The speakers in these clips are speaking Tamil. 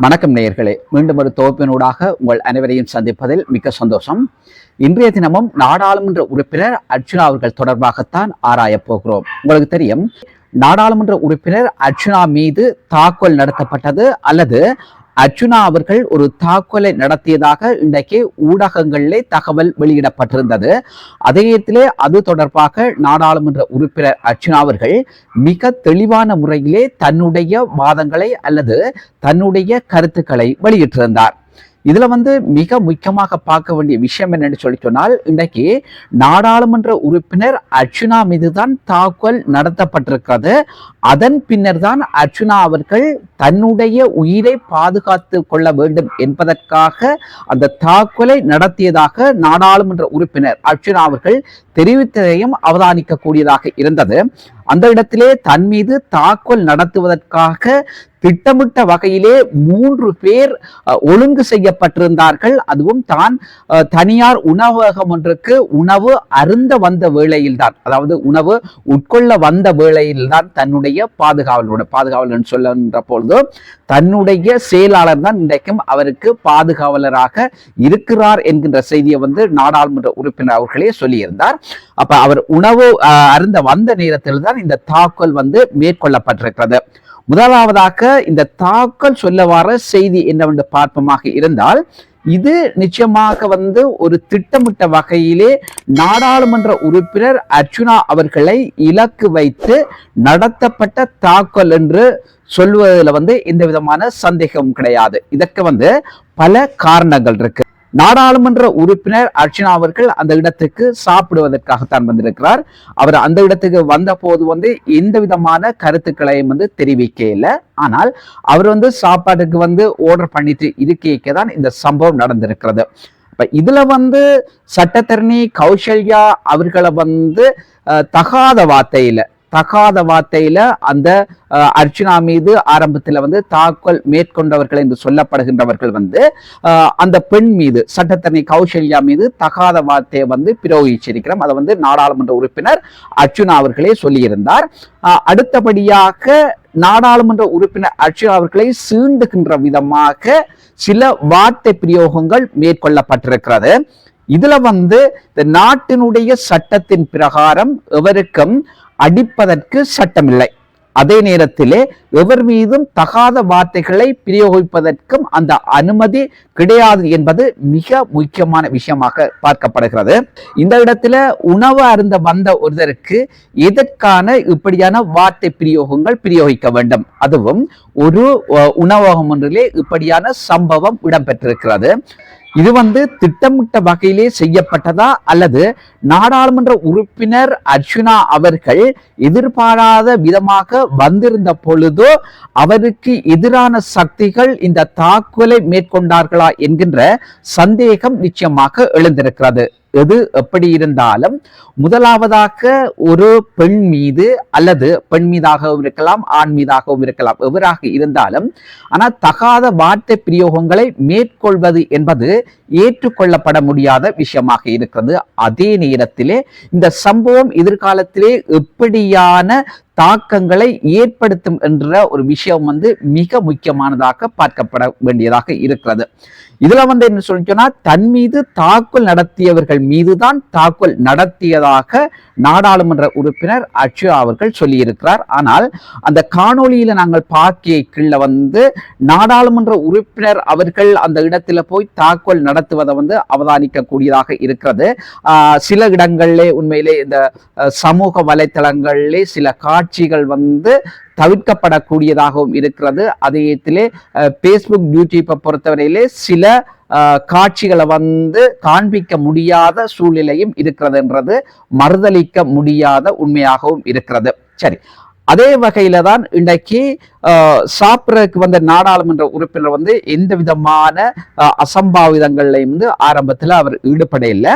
வணக்கம் நேயர்களே. மீண்டும் ஒரு தொகுப்பினூடாக உங்கள் அனைவரையும் சந்திப்பதில் மிக்க சந்தோஷம். இன்றைய தினமும் நாடாளுமன்ற உறுப்பினர் அர்ச்சுனா அவர்கள் தொடர்பாகத்தான் ஆராயப் போகிறோம். உங்களுக்கு தெரியும் நாடாளுமன்ற உறுப்பினர் அர்ச்சுனா மீது தாக்குதல் நடத்தப்பட்டது அல்லது அர்ச்சுனா அவர்கள் ஒரு தாக்குதலை நடத்தியதாக இன்றைக்கு ஊடகங்களிலே தகவல் வெளியிடப்பட்டிருந்தது. அதே நேரத்திலே அது தொடர்பாக நாடாளுமன்ற உறுப்பினர் அர்ச்சுனா அவர்கள் மிக தெளிவான முறையிலே தன்னுடைய வாதங்களை அல்லது தன்னுடைய கருத்துக்களை வெளியிட்டிருந்தார். இதுல வந்து மிக முக்கியமாக பார்க்க வேண்டிய விஷயம் என்னன்னு சொல்லி சொன்னால் இன்றைக்கு நாடாளுமன்ற உறுப்பினர் அர்ச்சுனா மீதுதான் தாக்குதல் நடத்தப்பட்டிருக்கிறது. அதன் பின்னர் தான் அர்ச்சுனா அவர்கள் தன்னுடைய உயிரை பாதுகாத்து கொள்ள வேண்டும் என்பதற்காக அந்த தாக்குதலை நடத்தியதாக நாடாளுமன்ற உறுப்பினர் அர்ச்சுனா அவர்கள் தெரிவித்ததையும் அவதானிக்க கூடியதாக இருந்தது. அந்த இடத்திலே தன் மீது தாக்குதல் நடத்துவதற்காக திட்டமிட்ட வகையிலே மூன்று பேர் ஒழுங்கு செய்யப்பட்டிருந்தார்கள். அதுவும் தான் தனியார் உணவகம் ஒன்றுக்கு உணவு அருந்த வந்த வேளையில்தான். அதாவது உணவு உட்கொள்ள வந்த வேளையில்தான் தன்னுடைய பாதுகாவலோட பாதுகாவல் என்று பொழுது தன்னுடைய செயலாளர் தான் இன்றைக்கும் அவருக்கு பாதுகாவலராக இருக்கிறார் என்கின்ற செய்தியை வந்து நாடாளுமன்ற உறுப்பினர் அவர்களே சொல்லியிருந்தார். அப்ப அவர் உணவு அருந்த வந்த நேரத்தில் தான் இந்த தாக்குதல் வந்து மேற்கொள்ளப்பட்டிருக்கிறது. முதலாவதாக இந்த தாக்கல் சொல்ல வர செய்தி என்னவென்று பார்ப்பமாக இருந்தால் இது நிச்சயமாக வந்து ஒரு திட்டமிட்ட வகையிலே நாடாளுமன்ற உறுப்பினர் அர்ச்சுனா அவர்களை இலக்கு வைத்து நடத்தப்பட்ட தாக்கல் என்று சொல்வதில் வந்து எந்த விதமான சந்தேகமும் கிடையாது. இதற்கு வந்து பல காரணங்கள் இருக்கு. நாடாளுமன்ற உறுப்பினர் அர்ச்சனா அவர்கள் அந்த இடத்துக்கு சாப்பிடுவதற்காகத்தான் வந்திருக்கிறார். அவர் அந்த இடத்துக்கு வந்த போது வந்து எந்த விதமான கருத்துக்களையும் வந்து தெரிவிக்க இல்லை ஆனால் அவர் வந்து சாப்பாட்டுக்கு வந்து ஆர்டர் பண்ணிட்டு இருக்க தான் இந்த சம்பவம் நடந்திருக்கிறது. இப்போ இதில் வந்து சட்டத்தரணி கௌசல்யா அவர்களை வந்து தகாத வார்த்தையில் தகாத வார்த்தையில அந்த அர்ச்சனா மீது ஆரம்பத்தில் வந்து தாக்கல் மேற்கொண்டவர்கள் என்று சொல்லப்படுகின்றவர்கள் வந்து அந்த பெண் மீது சட்டத்தரணி கௌசல்யா மீது தகாத வார்த்தையை வந்து பிரயோகிச்சிருக்கிறோம். அதை வந்து நாடாளுமன்ற உறுப்பினர் அர்ச்சுனா அவர்களே சொல்லியிருந்தார். அடுத்தபடியாக நாடாளுமன்ற உறுப்பினர் அர்ச்சுனா அவர்களை சீண்டுகின்ற விதமாக சில வார்த்தை பிரயோகங்கள் மேற்கொள்ளப்பட்டிருக்கிறது. இதுல வந்து இந்த நாட்டினுடைய சட்டத்தின் பிரகாரம் எவருக்கும் அடிப்பதற்கு சட்டமில்லை. அதே நேரத்திலே எவர் மீதும் தகாத வார்த்தைகளை பிரயோகிப்பதற்கும் அந்த அனுமதி கிடையாது என்பது மிக முக்கியமான விஷயமாக பார்க்கப்படுகிறது. இந்த இடத்துல உணவு அருந்த வந்த ஒருவருக்கு எதற்கான இப்படியான வார்த்தை பிரயோகங்கள் பிரயோகிக்க வேண்டும்? அதுவும் ஒரு உணவகம் ஒன்றிலே இப்படியான சம்பவம் இடம்பெற்றிருக்கிறது. இது வந்து திட்டமிட்ட வகையிலே செய்யப்பட்டதா அல்லது நாடாளுமன்ற உறுப்பினர் அர்ச்சுனா அவர்கள் எதிர்பாராத விதமாக வந்திருந்த பொழுதோ அவருக்கு எதிரான சக்திகள் இந்த தாக்குதலை மேற்கொண்டார்களா என்கின்ற சந்தேகம் நிச்சயமாக எழுந்திருக்கிறது. எது எப்படி இருந்தாலும் முதலாவதாக ஒரு பெண் மீது அல்லது பெண் மீதாகவும் இருக்கலாம் ஆண் மீதாகவும் இருக்கலாம் எவராக இருந்தாலும் ஆனால் தகாத வார்த்தை பிரயோகங்களை மேற்கொள்வது என்பது ஏற்றுக்கொள்ளப்பட முடியாத விஷயமாக இருக்கிறது. அதே நேரத்திலே இந்த சம்பவம் எதிர்காலத்திலே எப்படியான தாக்கங்களை ஏற்படுத்தும் என்ற ஒரு விஷயம் வந்து மிக முக்கியமானதாக பார்க்கப்பட வேண்டியதாக இருக்கிறது. இதுல வந்து என்ன சொல்லிச்சோன்னா தன் மீது தாக்குதல் நடத்தியவர்கள் மீதுதான் தாக்குதல் நடத்தியதாக நாடாளுமன்ற உறுப்பினர் அச்சு அவர்கள் சொல்லியிருக்கிறார். ஆனால் அந்த காணொலியில நாங்கள் பார்க்கைக்குள்ள வந்து நாடாளுமன்ற உறுப்பினர் அவர்கள் அந்த இடத்துல போய் தாக்குதல் நடத்துவதை வந்து அவதானிக்க கூடியதாக இருக்கிறது சில இடங்களிலே உண்மையிலே இந்த சமூக வலைத்தளங்களிலே சில காட்சிகள் வந்து தவிர்க்கப்படக்கூடியதாகவும் இருக்கிறது. அதே பேஸ்புக் ஃபேஸ்புக் யூடியூப்பை பொறுத்தவரையிலே சில காட்சிகளை வந்து காண்பிக்க முடியாத சூழ்நிலையும் இருக்கிறதுன்றது. மறுதளிக்க முடியாத உண்மையாகவும் இருக்கிறது. சரி. அதே வகையில தான் இன்றைக்கு சாப்பிட்றதுக்கு வந்த நாடாளுமன்ற உறுப்பினர் வந்து எந்த விதமான அசம்பாவிதங்கள்லையும் வந்து ஆரம்பத்தில் அவர் ஈடுபட இல்லை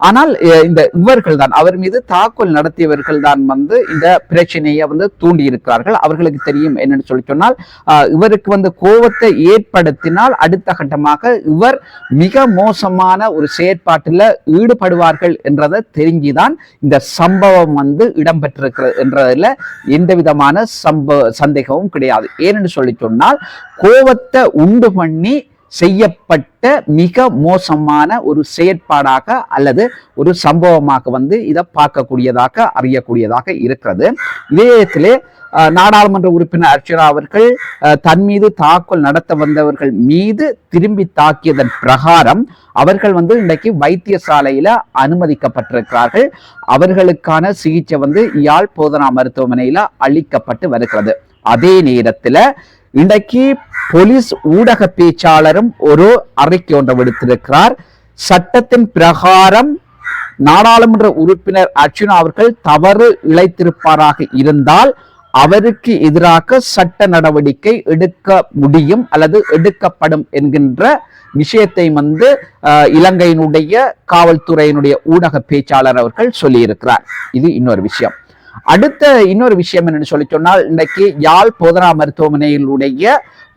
ஆனால் இந்த இவர்கள் தான் அவர் மீது தாக்குதல் நடத்தியவர்கள் தான் வந்து இந்த பிரச்சனையை வந்து தூண்டி இருக்கிறார்கள் அவர்களுக்கு தெரியும் என்னன்னு சொல்லி சொன்னால் இவருக்கு வந்து கோபத்தை ஏற்படுத்தினால் அடுத்த கட்டமாக இவர் மிக மோசமான ஒரு செயற்பாட்டில் ஈடுபடுவார்கள் என்றதை தெரிஞ்சுதான் இந்த சம்பவம் வந்து இடம்பெற்றிருக்கிறது என்றதில் எந்த விதமான சம்ப சந்தேகமும் கிடையாது. ஏன்னு சொல்லி சொன்னால் கோபத்தை உண்டு பண்ணி செய்யப்பட்ட மிக மோசமான ஒரு செயற்பாடாக அல்லது ஒரு சம்பவமாக வந்து இதை பார்க்கக்கூடியதாக அறியக்கூடியதாக இருக்கிறது. இதே இடத்திலே நாடாளுமன்ற உறுப்பினர் அர்ச்சனா அவர்கள் தன் மீது தாக்குதல் நடத்த வந்தவர்கள் மீது திரும்பி தாக்கியதன் பிரகாரம் அவர்கள் வந்து இன்றைக்கு வைத்தியசாலையில அனுமதிக்கப்பட்டிருக்கிறார்கள். அவர்களுக்கான சிகிச்சை வந்து யாழ் போதனா மருத்துவமனையில அளிக்கப்பட்டு வருகிறது. அதே நேரத்துல இன்றைக்கு போலீஸ் ஊடக பேச்சாளரும் ஒரு அறிக்கை ஒன்றை விடுத்திருக்கிறார். சட்டத்தின் பிரகாரம் நாடாளுமன்ற உறுப்பினர் அர்ஜுனா அவர்கள் தவறு இழைத்திருப்பாராக இருந்தால் அவருக்கு எதிராக சட்ட நடவடிக்கை எடுக்க முடியும் அல்லது எடுக்கப்படும் என்கின்ற விஷயத்தை வந்து இலங்கையினுடைய காவல்துறையினுடைய ஊடக பேச்சாளர் அவர்கள் சொல்லியிருக்கிறார். இது இன்னொரு விஷயம். அடுத்த இன்னொரு விஷயம் என்னன்னு சொல்லி சொன்னால் இன்றைக்கு யாழ் போதனா மருத்துவமனையினுடைய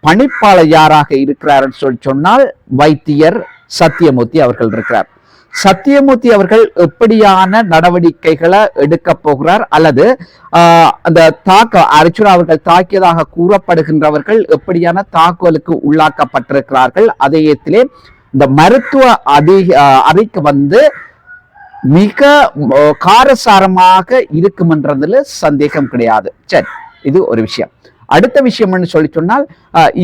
பணிப்பாளர் யாராக இருக்கிறார்னு சொல்லி சொன்னால் வைத்தியர் சத்தியமூர்த்தி அவர்கள் இருக்கிறார். சத்தியமூர்த்தி அவர்கள் எப்படியான நடவடிக்கைகளை எடுக்க போகிறார்? அல்லது ஆஹ், அந்த தாக்க அர்ச்சுனா அவர்கள் தாக்கியதாக கூறப்படுகின்றவர்கள் எப்படியான தாக்குதலுக்கு உள்ளாக்கப்பட்டிருக்கிறார்கள்? அதே இந்த மருத்துவ அதிக ஆஹ், அறிக்கை வந்து மிக காரசாரமாக இருக்குமன்றதுல சந்தேகம் கிடையாது. சரி இது ஒரு விஷயம். அடுத்த விஷயம் என்று சொல்லி சொன்னால்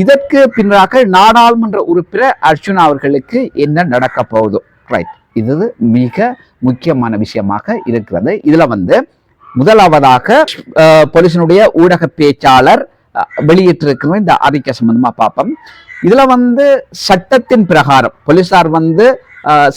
இதற்கு பின்னராக நாடாளுமன்ற உறுப்பினர் அர்ஜுன் அவர்களுக்கு என்ன நடக்க போகுது? ரைட் இது மிக முக்கியமான விஷயமாக இருக்கிறது. இதுல வந்து முதலாவதாக போலீசினுடைய ஊடக பேச்சாளர் வெளியிட்டிருக்கிற இந்த அறிக்கை சம்பந்தமா பார்ப்போம். இதுல வந்து சட்டத்தின் பிரகாரம் போலீசார் வந்து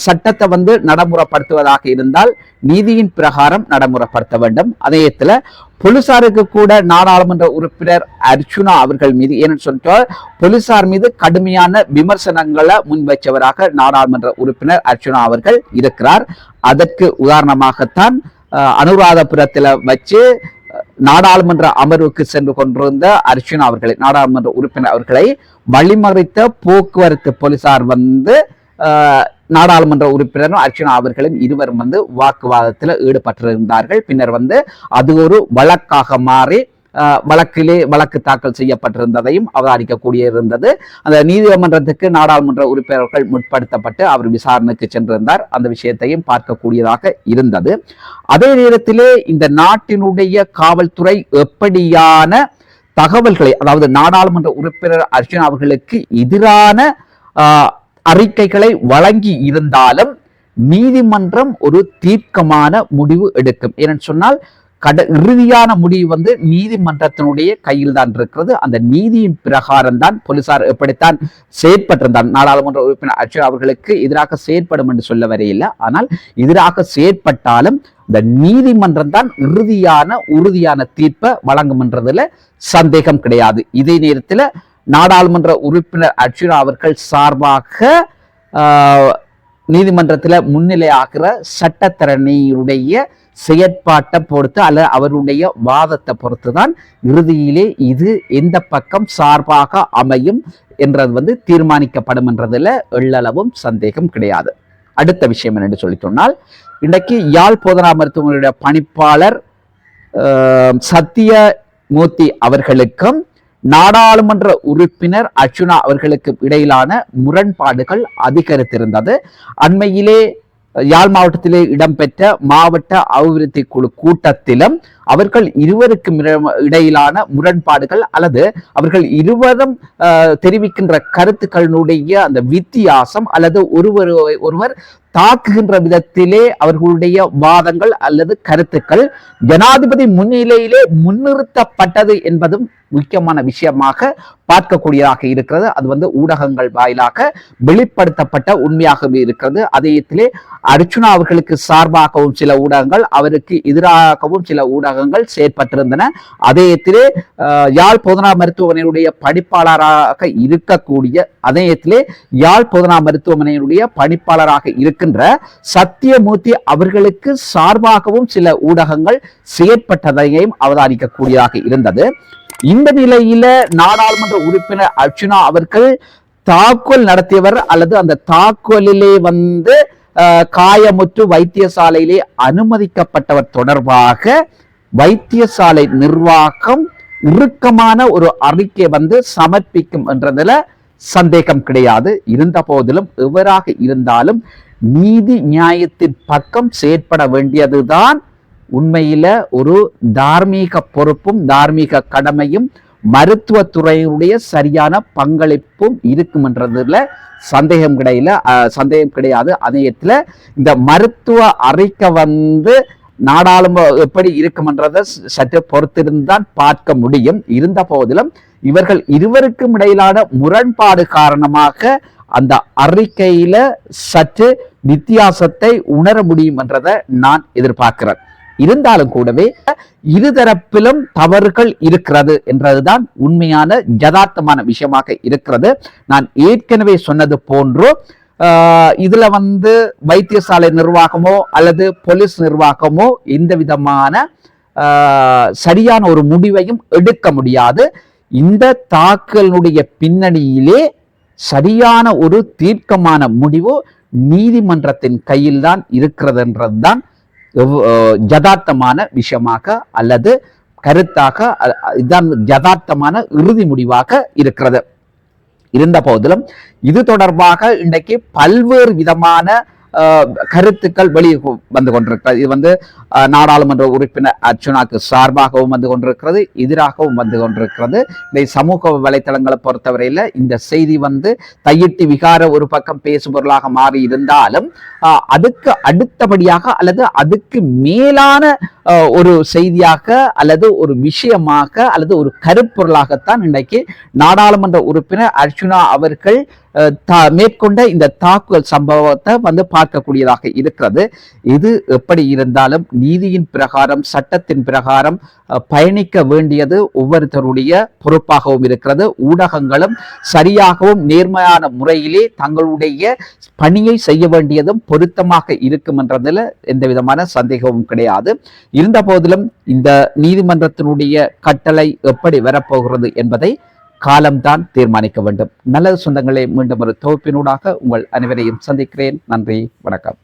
சட்டத்தை வந்து நடைமுறைப்படுத்துவதாக இருந்தால் நீதியின் பிரகாரம் நடைமுறைப்படுத்த வேண்டும். அதே இடத்துல போலீசாருக்கு கூட நாடாளுமன்ற உறுப்பினர் அர்ச்சுனா அவர்கள் மீது ஏன்னு சொல்லிட்டால் போலீசார் மீது கடுமையான விமர்சனங்களை முன்வைச்சவராக நாடாளுமன்ற உறுப்பினர் அர்ச்சுனா அவர்கள் இருக்கிறார். அதற்கு உதாரணமாகத்தான் அனுராதபுரத்தில் அனுராதபுரத்துல வச்சு நாடாளுமன்ற அமர்வுக்கு சென்று கொண்டிருந்த அர்ச்சுனா அவர்களை நாடாளுமன்ற உறுப்பினர் அவர்களை வழிமறித்த போக்குவரத்து போலீசார் வந்து நாடாளுமன்ற உறுப்பினரும் அர்ச்சனா அவர்களும் இருவரும் வந்து வாக்குவாதத்தில் ஈடுபட்டிருந்தார்கள். பின்னர் வந்து அது ஒரு வழக்காக மாறி வழக்கிலே வழக்கு தாக்கல் செய்யப்பட்டிருந்ததையும் அவதானிக்கக்கூடிய இருந்தது. அந்த நீதிமன்றத்துக்கு நாடாளுமன்ற உறுப்பினர்கள் முற்படுத்தப்பட்டு அவர் விசாரணைக்கு சென்றிருந்தார். அந்த விஷயத்தையும் பார்க்கக்கூடியதாக இருந்தது. அதே நேரத்திலே இந்த நாட்டினுடைய காவல்துறை எப்படியான தகவல்களை அதாவது நாடாளுமன்ற உறுப்பினர் அர்ஜுன் அவர்களுக்கு எதிரான அறிக்கைகளை வழங்கி இருந்தாலும் நீதிமன்றம் ஒரு தீர்க்கமான முடிவு எடுக்கும். ஏன்னு சொன்னால் கட இறுதியான முடிவு வந்து நீதிமன்றத்தினுடைய கையில் தான் இருக்கிறது. அந்த நீதியின் பிரகாரம் தான் போலீசார் எப்படித்தான் செயற்பட்டிருந்தார். நாடாளுமன்ற உறுப்பினர் அச்சு அவர்களுக்கு எதிராக செயற்படும் என்று சொல்ல வரையில்லை. ஆனால் எதிராக செயற்பட்டாலும் இந்த நீதிமன்றம் தான் இறுதியான உறுதியான தீர்ப்பை வழங்கும் என்றதுல சந்தேகம் கிடையாது. இதே நேரத்தில் நாடாளுமன்ற உறுப்பினர் அர்ஜுனா அவர்கள் சார்பாக நீதிமன்றத்தில் நீதிமன்றத்தில் முன்னிலையாகிற சட்டத்தரணியுடைய செயற்பாட்டை பொறுத்து அல்ல அவருடைய வாதத்தை பொறுத்து தான் இறுதியிலே இது எந்த பக்கம் சார்பாக அமையும் என்றது வந்து தீர்மானிக்கப்படும் என்றதில் எள்ளளவும் சந்தேகம் கிடையாது. அடுத்த விஷயம் என்னென்று சொல்லி சொன்னால் இன்றைக்கு யாழ் போதனா மருத்துவமனையுடைய பணிப்பாளர் சத்தியமூர்த்தி அவர்களுக்கும் நாடாளுமன்ற உறுப்பினர் அர்ஜுனா அவர்களுக்கு இடையிலான முரண்பாடுகள் அதிகரித்திருந்தது. அண்மையிலே யாழ் மாவட்டத்திலே இடம்பெற்ற மாவட்ட அபிவிருத்தி குழு கூட்டத்திலும் அவர்கள் இருவருக்கும் இடையிலான முரண்பாடுகள் அல்லது அவர்கள் இருவரும் அஹ், தெரிவிக்கின்ற கருத்துக்களினுடைய அந்த வித்தியாசம் அல்லது ஒருவர் ஒருவர் தாக்குகின்ற விதத்திலே அவர்களுடைய வாதங்கள் அல்லது கருத்துக்கள் ஜனாதிபதி முன்னிலையிலே முன்னிறுத்தப்பட்டது என்பதும் முக்கியமான விஷயமாக பார்க்கக்கூடியதாக இருக்கிறது. அது வந்து ஊடகங்கள் வாயிலாக வெளிப்படுத்தப்பட்ட உண்மையாகவே இருக்கிறது. அதயத்திலே அர்ச்சுனா அவர்களுக்கு சார்பாகவும் சில ஊடகங்கள் அவருக்கு எதிராகவும் சில ஊடகங்கள் செயற்பட்டிருந்தன. அதயத்திலே யாழ் போதனா மருத்துவமனையினுடைய பணிப்பாளராக இருக்கக்கூடிய அதயத்திலே யாழ் போதனா மருத்துவமனையினுடைய பணிப்பாளராக இருக்கின்ற சத்தியமூர்த்தி அவர்களுக்கு சார்பாகவும் சில ஊடகங்கள் செயற்பட்டதையும் அவதானிக்கக்கூடியதாக இருந்தது. இந்த நிலையில நாடாளுமன்ற உறுப்பினர் அர்ச்சுனா அவர்கள் தாக்குதல் நடத்தியவர் அல்லது அந்த தாக்குதலிலே வந்து காயமுற்று வைத்தியசாலையிலே அனுமதிக்கப்பட்டவர் தொடர்பாக வைத்தியசாலை நிர்வாகம் இறுக்கமான ஒரு அறிக்கை வந்து சமர்ப்பிக்கும் என்றதுல சந்தேகம் கிடையாது. இருந்த போதிலும் எவராக இருந்தாலும் நீதி நியாயத்தின் பக்கம் செயற்பட வேண்டியதுதான் உண்மையில் ஒரு தார்மீக பொறுப்பும் தார்மீக கடமையும் மருத்துவத்துறையினுடைய சரியான பங்களிப்பும் இருக்கும்ன்றதுல சந்தேகம் கிடையில சந்தேகம் கிடையாது. அதயத்தில் இந்த மருத்துவ அறிக்கை வந்து நாடாளும எப்படி இருக்குமன்றதை சற்று பொறுத்திருந்தான் பார்க்க முடியும். இருந்த போதிலும் இவர்கள் இருவருக்கும் இடையிலான முரண்பாடு காரணமாக அந்த அறிக்கையில சற்று வித்தியாசத்தை உணர முடியும் என்றதை நான் எதிர்பார்க்கிறேன். இருந்தாலும் கூடவே இருதரப்பிலும் தவறுகள் இருக்கிறது என்றதுதான் உண்மையான யதார்த்தமான விஷயமாக இருக்கிறது. நான் ஏற்கனவே சொன்னது போன்று இதுல வந்து வைத்தியசாலை நிர்வாகமோ அல்லது போலீஸ் நிர்வாகமோ எந்த விதமான சரியான ஒரு முடிவையும் எடுக்க முடியாது. இந்த தாக்கலுடைய பின்னணியிலே சரியான ஒரு தீர்க்கமான முடிவு நீதிமன்றத்தின் கையில்தான் இருக்கிறதுன்றதுதான் எவ்- யதார்த்தமான விஷயமாக அல்லது கருத்தாக இதுதான் யதார்த்தமான இறுதி முடிவாக இருக்கிறது. இருந்த போதிலும் இது தொடர்பாக இன்றைக்கு பல்வேறு விதமான கருத்துக்கள் வெளியே வந்து கொண்டிருக்கிறது. இது வந்து நாடாளுமன்ற உறுப்பினர் அர்ச்சுனாக்கு சார்பாகவும் வந்து கொண்டிருக்கிறது எதிராகவும் வந்து கொண்டிருக்கிறது. இந்த சமூக வலைத்தளங்களை பொறுத்தவரையில இந்த செய்தி வந்து தையிட்டு விகார ஒரு பக்கம் பேசுபொருளாக மாறி இருந்தாலும் அதுக்கு அடுத்தபடியாக அல்லது அதுக்கு மேலான ஒரு செய்தியாக அல்லது ஒரு விஷயமாக அல்லது ஒரு கருப்பொருளாகத்தான் இன்றைக்கு நாடாளுமன்ற உறுப்பினர் அர்ஜுனா அவர்கள் தா- மேற்கொண்ட இந்த தாக்குதல் சம்பவத்தை வந்து பார்க்கக்கூடியதாக இருக்கிறது. இது எப்படி இருந்தாலும் நீதியின் பிரகாரம் சட்டத்தின் பிரகாரம் பயணிக்க வேண்டியது ஒவ்வொருத்தருடைய பொறுப்பாகவும் இருக்கிறது. ஊடகங்களும் சரியாகவும் நேர்மையான முறையிலே தங்களுடைய பணியை செய்ய வேண்டியதும் பொருத்தமாக இருக்கும் என்றதில் எந்த விதமான சந்தேகமும் கிடையாது. இருந்த போதிலும் இந்த நீதிமன்றத்தினுடைய கட்டளை எப்படி வரப்போகிறது என்பதை காலம்தான் தீர்மானிக்க வேண்டும். நல்லது சொந்தங்களை மீண்டும் ஒரு தொகுப்பினூடாக உங்கள் அனைவரையும் சந்திக்கிறேன். நன்றி வணக்கம்.